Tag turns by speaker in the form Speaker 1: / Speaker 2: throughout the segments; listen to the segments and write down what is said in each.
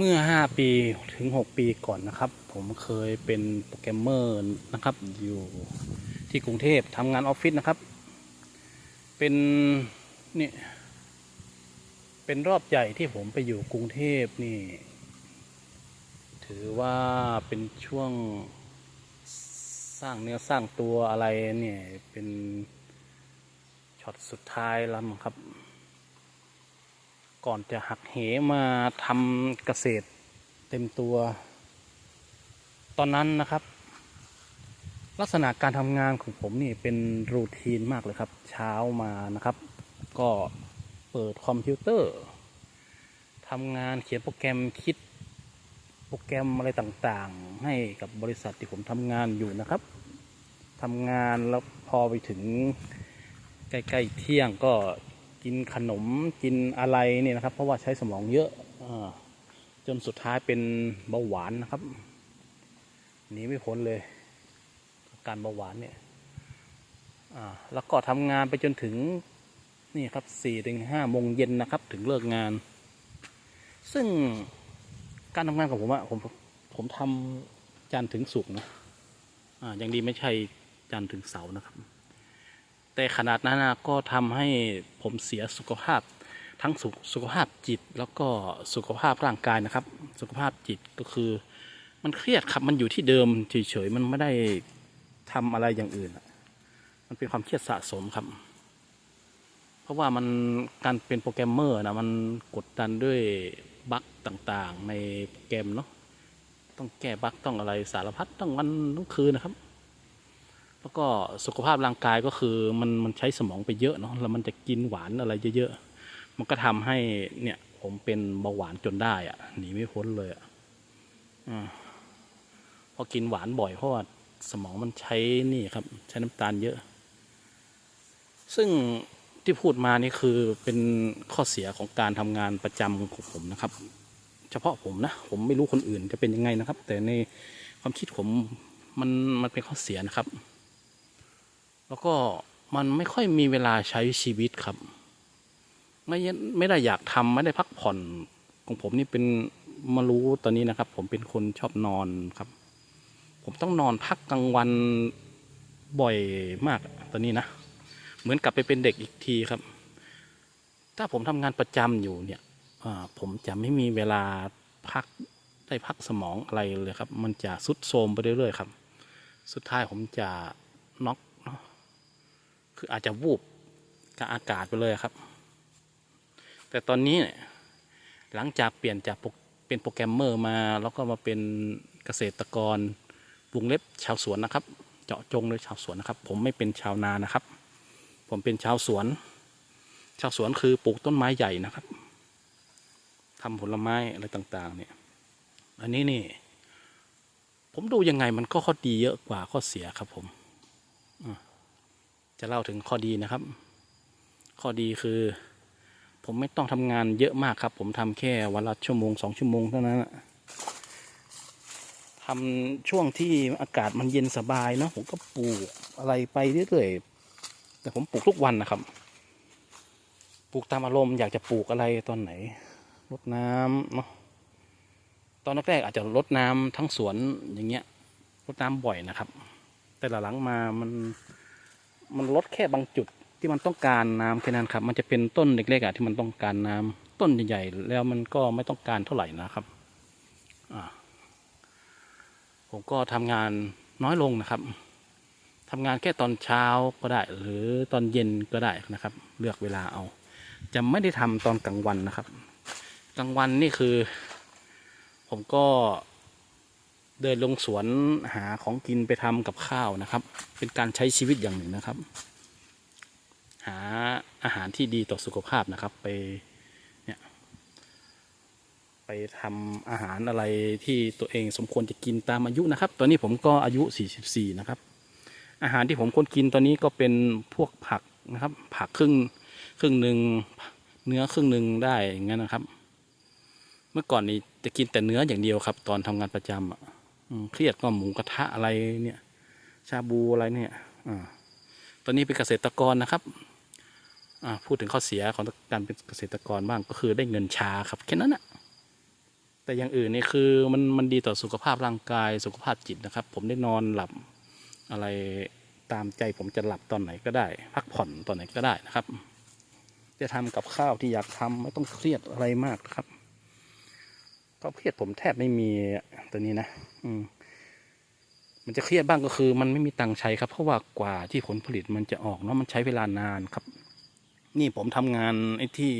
Speaker 1: เมื่อ 5 ปีถึง 6 ปีก่อนนะครับ ผมเคยเป็นโปรแกรมเมอร์นะครับ อยู่ที่กรุงเทพทำงานออฟฟิศนะครับ เป็นนี่เป็นรอบใหญ่ที่ผมไปอยู่กรุงเทพนี่ ถือว่าเป็นช่วงสร้างเนื้อสร้างตัวอะไรเนี่ย เป็นช็อตสุดท้ายแล้วครับ ก่อนจะหักเหมาทำเกษตรเต็มตัว ตอนนั้นนะครับ ลักษณะการทำงานของผมนี่เป็นรูทีนมากเลยครับ เช้ามานะครับ ก็เปิดคอมพิวเตอร์ทำงานเขียนโปรแกรมคิดโปรแกรมอะไรต่างๆ ให้กับบริษัทที่ผมทำงานอยู่นะครับทำงานแล้วพอไปถึงใกล้ ๆ เที่ยงก็ กินขนมกินอะไรเนี่ยนะครับ เพราะว่าใช้สมองเยอะอาจนสุดท้ายเป็นเบาหวานนะครับหนีไม่พ้นเลยาการเบาหวานเนี่ยแล้วก็ทำงานไปจนถึงนี่ครับสี่ถึงห้าโมงเย็นนะครับ ถึงเลิกงาน ซึ่งการทำงานของผมอะผมผมทำจันทร์ถึงศุกร์นะ อ่ายังดีไม่ใช่จันทร์ถึงเสาร์นะครับ แต่ขนาดนั้นนะก็ทำให้ผมเสียสุขภาพทั้งสุขสุขภาพจิตแล้วก็สุขภาพร่างกายนะครับ สุขภาพจิตก็คือมันเครียดครับมันอยู่ที่เดิมเฉยๆมันไม่ได้ทำอะไรอย่างอื่น มันเป็นความเครียดสะสมครับ เพราะว่ามันการเป็นโปรแกรมเมอร์นะมันกดดันด้วยบั๊กต่างๆ ในโปรแกรมเนาะต้องแก้บั๊กต้องอะไรสารพัดต้องวันต้องคืนนะครับ แล้วก็สุขภาพร่างกายก็คือมันมันใช้สมองไปเยอะเนาะแล้วมันจะกินหวานอะไรเยอะๆมันก็ทำให้เนี่ยผมเป็นเบาหวานจนได้อะหนีไม่พ้นเลยอะอ่าพอกินหวานบ่อยเพราะว่าสมองมันใช้นี่ครับ ใช้น้ำตาลเยอะ ซึ่งที่พูดมานี่คือเป็นข้อเสียของการทำงานประจำของผมนะครับ เฉพาะผมนะ ผมไม่รู้คนอื่นจะเป็นยังไงนะครับ แต่ในความคิดผมมันมันเป็นข้อเสียนะครับ แล้วก็มันไม่ค่อยมีเวลาใช้ชีวิตครับ ไม่ไม่ได้อยากทำไม่ได้พักผ่อนของผมนี่เป็นมารู้ตอนนี้นะครับ ผมเป็นคนชอบนอนครับ ผมต้องนอนพักกลางวันบ่อยมากตอนนี้นะ เหมือนกลับไปเป็นเด็กอีกทีครับ ถ้าผมทำงานประจำอยู่เนี่ยผมจะไม่มีเวลาพักได้พักสมองอะไรเลยครับ มันจะสุดโทมไปเรื่อยๆครับ สุดท้ายผมจะน็อก คืออาจจะวูบกับอากาศไปเลยครับ แต่ตอนนี้เนี่ยหลังจากเปลี่ยนจากเป็นโปรแกรมเมอร์มา แล้วก็มาเป็นเกษตรกรวงเล็บชาวสวนนะครับ เจาะจงเลยชาวสวนนะครับ ผมไม่เป็นชาวนานะครับ ผมเป็นชาวสวน ชาวสวนคือปลูกต้นไม้ใหญ่นะครับทำผลไม้อะไรต่างๆ เนี่ย อันนี้นี่ ผมดูยังไงมันก็ข้อดีเยอะกว่าข้อเสียครับผม จะเล่าถึงข้อดีนะครับ ข้อดีคือ ผมไม่ต้องทำงานเยอะมากครับ ผมทำแค่วันละชั่วโมงสองชั่วโมงเท่านั้นทำช่วงที่อากาศมันเย็นสบายเนะผมก็ปลูกอะไรไปเรื่อยๆแต่ผมปลูกทุกวันนะครับ ปลูกตามอารมณ์อยากจะปลูกอะไรตอนไหนรดน้ำเนาะตอนแรกๆอาจจะลดน้ำทั้งสวนอย่างเงี้ยลดน้ำบ่อยนะครับ แต่หลังๆมามัน มันลดแค่บางจุดที่มันต้องการน้ำแค่นั้นครับ มันจะเป็นต้นเล็กๆอะที่มันต้องการน้ำต้นใหญ่ๆแล้วมันก็ไม่ต้องการเท่าไหร่นะครับผมก็ทำงานน้อยลงนะครับทำงานแค่ตอนเช้าก็ได้ หรือตอนเย็นก็ได้นะครับ เลือกเวลาเอา จะไม่ได้ทำตอนกลางวันนะครับ กลางวันนี่คือ ผมก็ เดินลงสวนหาของกินไปทำกับข้าวนะครับ เป็นการใช้ชีวิตอย่างหนึ่งนะครับ หาอาหารที่ดีต่อสุขภาพนะครับ ไปเนี่ยไปทำอาหารอะไรที่ตัวเองสมควรจะกินตามอายุนะครับ ตอนนี้ผมก็อายุ 44 นะครับ อาหารที่ผมควรกินตอนนี้ก็เป็นพวกผักนะครับ ผักครึ่งครึ่งหนึ่งเนื้อครึ่งหนึ่งได้อย่างนั้นนะครับ เมื่อก่อนนี้จะกินแต่เนื้ออย่างเดียวครับ ตอนทำงานประจำอะ เครียดก็หมูกระทะอะไรเนี่ย ชาบูอะไรเนี่ยอตอนนี้เป็นเกษตรกรนะครับพูดถึงข้อเสียของการเป็นเกษตรกรบ้างก็คือได้เงินช้าครับแค่นั้นอะแต่อย่างอื่นนี่คือมันมันดีต่อสุขภาพร่างกายสุขภาพจิตนะครับ ผมได้นอนหลับอะไรตามใจผมจะหลับตอนไหนก็ได้ พักผ่อนตอนไหนก็ได้นะครับ จะทำกับข้าวที่อยากทำไม่ต้องเครียดอะไรมากนะครับ ก็เครียดผมแทบไม่มีตัวนี้นะอืมมันจะเครียดบ้างก็คือ มันไม่มีตังค์ใช้ครับ เพราะว่ากว่าที่ผลผลิตมันจะออกเนาะมันใช้เวลานานครับ นี่ผมทำงานไอ้ที่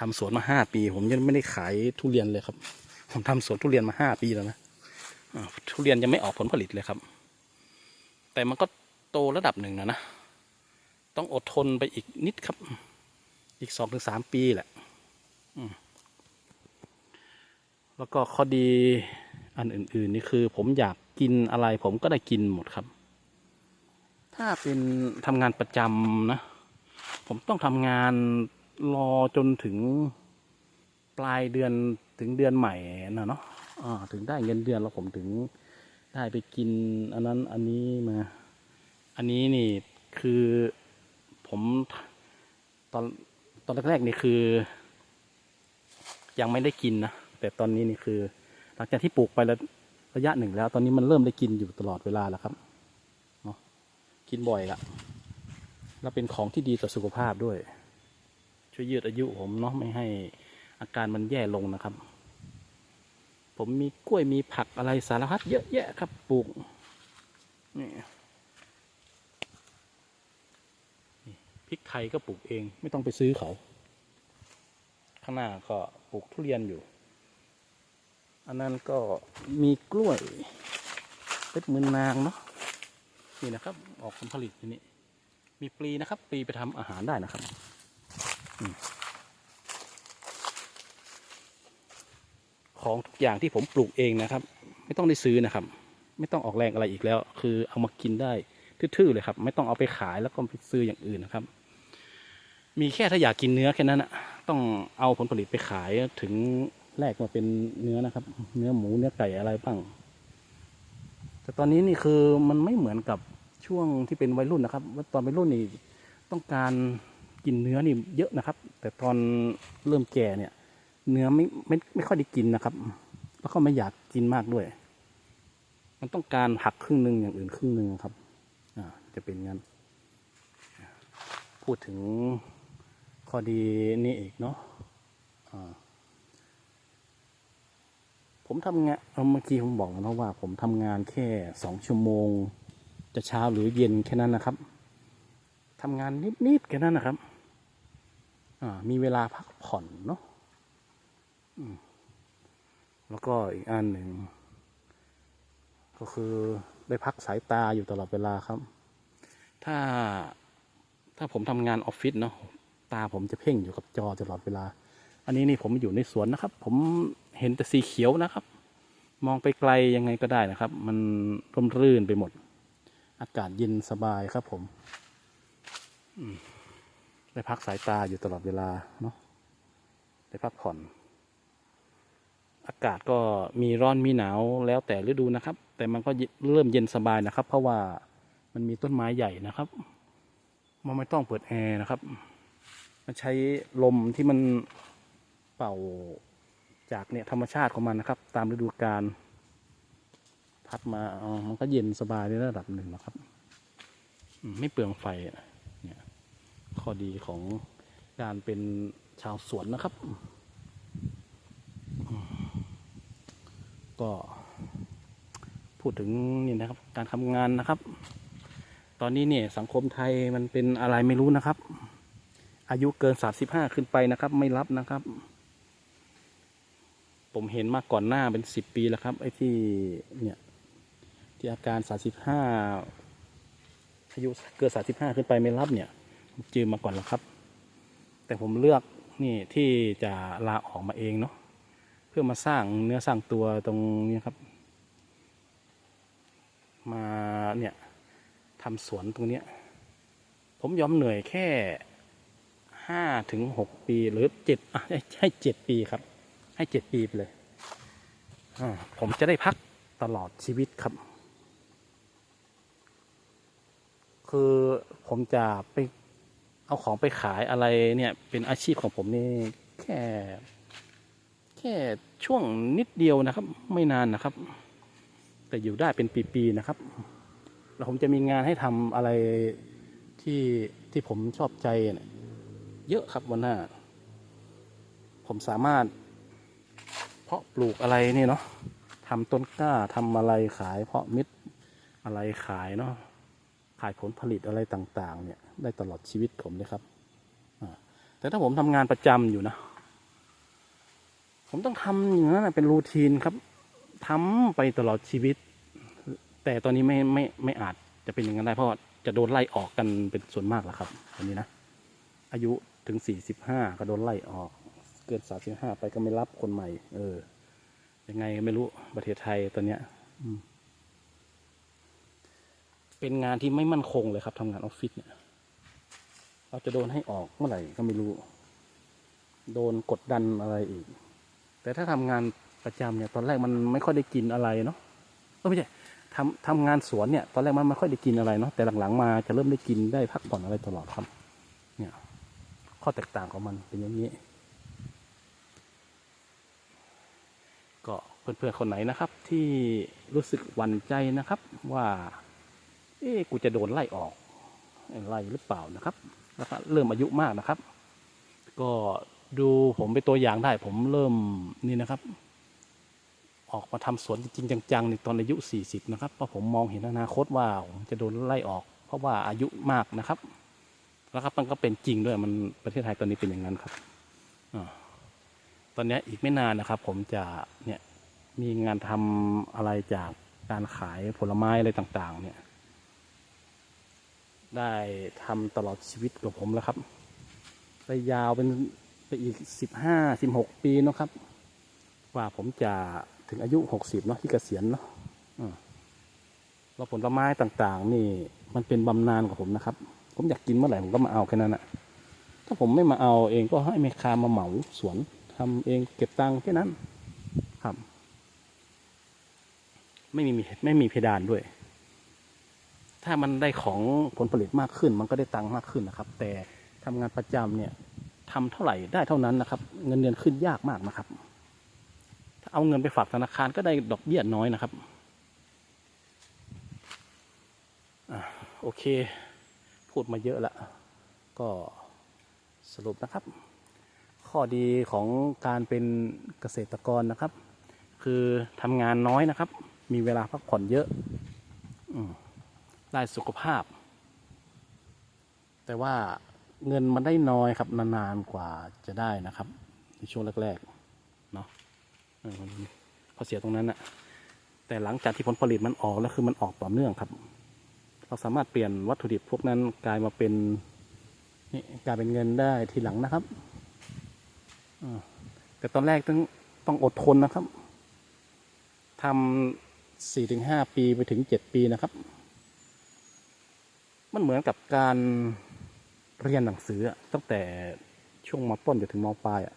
Speaker 1: ทำสวนมาห้าปี ผมยังไม่ได้ขายทุเรียนเลยครับ ผมทำสวนทุเรียนมาห้าปีแล้วนะทุเรียนยังไม่ออกผลผลิตเลยครับ แต่มันก็โตระดับหนึ่งนะนะ ต้องอดทนไปอีกนิดครับ อีกสองถึงสามปีแหละอืม แล้วก็ข้อดีอันอื่น ๆ นี่คือ ผมอยากกินอะไรผมก็ได้กินหมดครับ ถ้าเป็นทำงานประจำนะ ผมต้องทำงานรอจนถึงปลายเดือนถึงเดือนใหม่นะเนาะถึงได้เงินเดือนแล้วผมถึงได้ไปกินอันนั้นอันนี้มา อันนี้นี่คือผมตอนตอนแรกๆนี่คือ ยังไม่ได้กินนะ แต่ตอนนี้นี่คือ หลังจากที่ปลูกไประยะหนึ่งแล้ว ตอนนี้มันเริ่มได้กินอยู่ตลอดเวลาแล้วครับเนาะกินบ่อยละแล้วเป็นของที่ดีต่อสุขภาพด้วย ช่วยยืดอายุผมเนาะไม่ให้อาการมันแย่ลงนะครับ ผมมีกล้วยมีผักอะไรสารพัดเยอะแยะครับปลูกนี่พริกไทยก็ปลูกเองไม่ต้องไปซื้อเขา ข้างหน้าก็ปลูกทุเรียนอยู่ อันนั้นก็มีกล้วยเป็ดมือนางเนาะนี่นะครับ ออกผลผลิตที่นี่มีปลีนะครับปลีไปทำอาหารได้นะครับอของทุกอย่างที่ผมปลูกเองนะครับ ไม่ต้องได้ซื้อนะครับ ไม่ต้องออกแรงอะไรอีกแล้ว คือเอามากินได้ทื่อๆเลยครับ ไม่ต้องเอาไปขายแล้วก็ไปซื้ออย่างอื่นนะครับ มีแค่ถ้าอยากกินเนื้อแค่นั้นอะต้องเอาผลผลิตไปขายถึง แลกมาเป็นเนื้อนะครับ เนื้อหมูเนื้อไก่อะไรบ้าง แต่ตอนนี้นี่คือมันไม่เหมือนกับช่วงที่เป็นวัยรุ่นนะครับ ว่าตอนวัยรุ่นนี่ต้องการกินเนื้อนี่เยอะนะครับ แต่ตอนเริ่มแก่เนี่ย เนื้อไม่ไม่ไม่ค่อยได้กินนะครับ แล้วก็ไม่อยากกินมากด้วย มันต้องการหักครึ่งหนึ่งอย่างอื่นครึ่งหนึ่งครับ อ่า จะเป็นงั้น พูดถึงข้อดีนี่อีกเนาะอ่า ผมทำงานเมื่อกี้ผมบอกแล้วนะว่า ผมทำงานแค่สองชั่วโมง จะเช้าหรือเย็นแค่นั้นนะครับทำงานนิดๆแค่นั้นนะครับมีเวลาพักผ่อนเนาะแล้วก็อีกอันหนึ่ง ก็คือได้พักสายตาอยู่ตลอดเวลาครับ ถ้าถ้าผมทำงานออฟฟิศเนาะตาผมจะเพ่งอยู่กับจอตลอดเวลา อันนี้นี่ผมอยู่ในสวนนะครับ ผม เห็นแต่สีเขียวนะครับ มองไปไกลยังไงก็ได้นะครับ มันร่มรื่นไปหมด อากาศเย็นสบายครับผมได้พักสายตาอยู่ตลอดเวลาเนาะได้พักผ่อน อากาศก็มีร้อนมีหนาวแล้วแต่ฤดูนะครับ แต่มันก็เริ่มเย็นสบายนะครับ เพราะว่ามันมีต้นไม้ใหญ่นะครับมันไม่ต้องเปิดแอร์นะครับ มันใช้ลมที่มันเป่า จากเนี่ยธรรมชาติของมันนะครับ ตามฤดูกาลพัดมาอ๋อมันก็เย็นสบายในระดับหนึ่งนะครับ ไม่เปลืองไฟเนี่ยข้อดีของการเป็นชาวสวนนะครับ ก็พูดถึงนี่นะครับ การทำงานนะครับ ตอนนี้เนี่ยสังคมไทยมันเป็นอะไรไม่รู้นะครับ อายุเกินสามสิบห้าขึ้นไปนะครับ ไม่รับนะครับ ผมเห็นมาก่อนหน้าเป็นสิบปีแล้วครับ ไอ้ที่เนี่ยที่อาการสามสิบห้าอายุเกินสามสิบห้าขึ้นไปไม่รับเนี่ยจอมาก่อนแล้วครับ แต่ผมเลือกนี่ที่จะลาออกมาเองเนาะเพื่อมาสร้างเนื้อสร้างตัวตรงนี้ครับ มาเนี่ยทำสวนตรงเนี้ยผมยอมเหนื่อยแค่ห้าถึงหกปีหรือเจ็ดอะให้ให้เจ็ดปีครับ ให้เจ็ดปีไปเลยผมจะได้พักตลอดชีวิตครับ คือผมจะไปเอาของไปขายอะไรเนี่ย เป็นอาชีพของผมนี่แค่แค่ค่ช่วงนิดเดียวนะครับ ไม่นานนะครับ แต่อยู่ได้เป็นปีๆนะครับ แล้วผมจะมีงานให้ทำอะไรที่ที่ผมชอบใจเนี่ยเยอะครับวันหน้า ผมสามารถ เพาะปลูกอะไรนี่เนาะทำต้นกล้าทำอะไรขาย เพาะเม็ดอะไรขายเนาะขายผลผลิตอะไรต่างๆ เนี่ยได้ตลอดชีวิตผมเลยครับแต่ถ้าผมทำงานประจำอยู่นะ ผมต้องทำอย่างนั้นเป็นรูทีนครับทำไปตลอดชีวิต แต่ตอนนี้ไม่ไม่ไม่อาจจะเป็นอย่างนั้นได้เพราะว่าจะโดนไล่ออกกันเป็นส่วนมากแล้วครับตอนนี้นะอายุถึงสี่สิบห้าก็โดนไล่ออก เกินสามสิบห้าไปก็ไม่รับคนใหม่ เออ ยังไงก็ไม่รู้ประเทศไทยตอนเนี้ยอืมเป็นงานที่ไม่มั่นคงเลยครับทำงานออฟฟิศเนี่ย เราจะโดนให้ออกเมื่อไหร่ก็ไม่รู้ โดนกดดันอะไรอีก แต่ถ้าทำงานประจำเนี่ย ตอนแรกมันไม่ค่อยได้กินอะไรเนาะเออไม่ใช่ทำทำงานสวนเนี่ย ตอนแรกมันไม่ค่อยได้กินอะไรเนาะแต่หลังๆมาจะเริ่มได้กินได้พักผ่อนอะไรตลอดครับ เนี่ย ข้อแตกต่างของมันเป็นอย่างนี้ ก็เพื่อนๆคนไหนนะครับ ที่รู้สึกหวั่นใจนะครับ ว่าเอ๊ะกูจะโดนไล่ออกไล่หรือเปล่านะครับแล้วก็เริ่มอายุมากนะครับ ก็ดูผมเป็นตัวอย่างได้ ผมเริ่มนี่นะครับ ออกมาทำสวนจริงจังๆในตอนอายุ 40 นะครับเพราะผมมองเห็นอนาคตว่าผมจะโดนไล่ออก เพราะว่าอายุมากนะครับ แล้วครับมันก็เป็นจริงด้วยมันประเทศไทยตอนนี้เป็นอย่างนั้นครับอา ตอนนี้อีกไม่นานนะครับ ผมจะเนี่ยมีงานทำอะไรจากการขายผลไม้อะไรต่าง ๆ เนี่ย ได้ทำตลอดชีวิตของผมแล้วครับ ไปยาวเป็นไปอีกสิบห้าสิบหกปีนะครับว่าผมจะถึงอายุหกสิบเนาะที่เกษียณเนาะอ่าผลไม้ต่างๆ นี่ มันเป็นบำนาญของผมนะครับ ผมอยากกินเมื่อไหร่ผมก็มาเอาแค่นั้นแหะถ้าผมไม่มาเอาเองก็ให้แม่ค้ามาเหมาสวน ทำเองเก็บตังค์แค่นั้นครับ ไม่มีไม่มีเพดานด้วย ถ้ามันได้ของผลผลิตมากขึ้น มันก็ได้ตังค์มากขึ้นนะครับ แต่ทำงานประจำเนี่ยทำเท่าไหร่ได้เท่านั้นนะครับ เงินเดือนขึ้นยากมากนะครับ ถ้าเอาเงินไปฝากธนาคารก็ได้ดอกเบี้ยน้อยนะครับอโอเค พูดมาเยอะละก็สรุปนะครับ ข้อดีของการเป็นเกษตรกรนะครับ คือทำงานน้อยนะครับ มีเวลาพักผ่อนเยอะได้สุขภาพ แต่ว่าเงินมันได้น้อยครับ นานๆกว่าจะได้นะครับในช่วงแรกๆเนาะเออมันพอเสียตรงนั้นอะแต่หลังจากที่ผลผลิตมันออกแล้วคือมันออกต่อเนื่องครับ เราสามารถเปลี่ยนวัตถุดิบพวกนั้นกลายมาเป็นนี่กลายเป็นเงินได้ทีหลังนะครับ แต่ตอนแรกต้องต้องอดทนนะครับทำสี่ถึงห้าปีไปถึงเจ็ดปีนะครับ มันเหมือนกับการเรียนหนังสือตั้งแต่ช่วงมต้นจนถึงมปลายอะ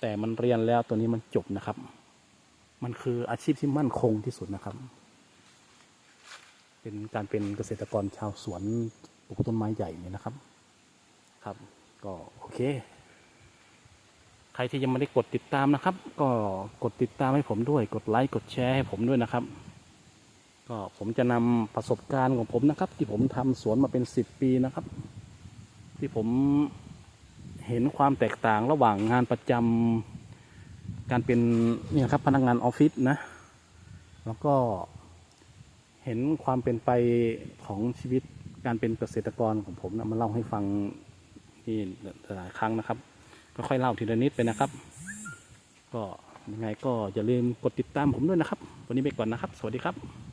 Speaker 1: แต่มันเรียนแล้วตัวนี้มันจบนะครับ มันคืออาชีพที่มั่นคงที่สุดนะครับ เป็นการเป็นเกษตรกรชาวสวนปลูกต้นไม้ใหญ่เนี่ยนะครับ ครับ ก็โอเค ใครที่ยังไม่ได้กดติดตามนะครับ ก็กดติดตามให้ผมด้วย กดไลค์กดแชร์ให้ผมด้วยนะครับ ก็ผมจะนำประสบการณ์ของผมนะครับ ที่ผมทำสวนมาเป็นสิบปีนะครับ ที่ผมเห็นความแตกต่างระหว่างงานประจำการเป็นเนี่ยครับพนักงานออฟฟิศนะ แล้วก็เห็นความเป็นไปของชีวิตการเป็นเกษตรกรของผมนะมาเล่าให้ฟังที่หลายครั้งนะครับ ก็ค่อยเล่าทีละนิดไปนะครับ ก็ยังไงก็อย่าลืมกดติดตามผมด้วยนะครับ วันนี้ไปก่อนนะครับ สวัสดีครับ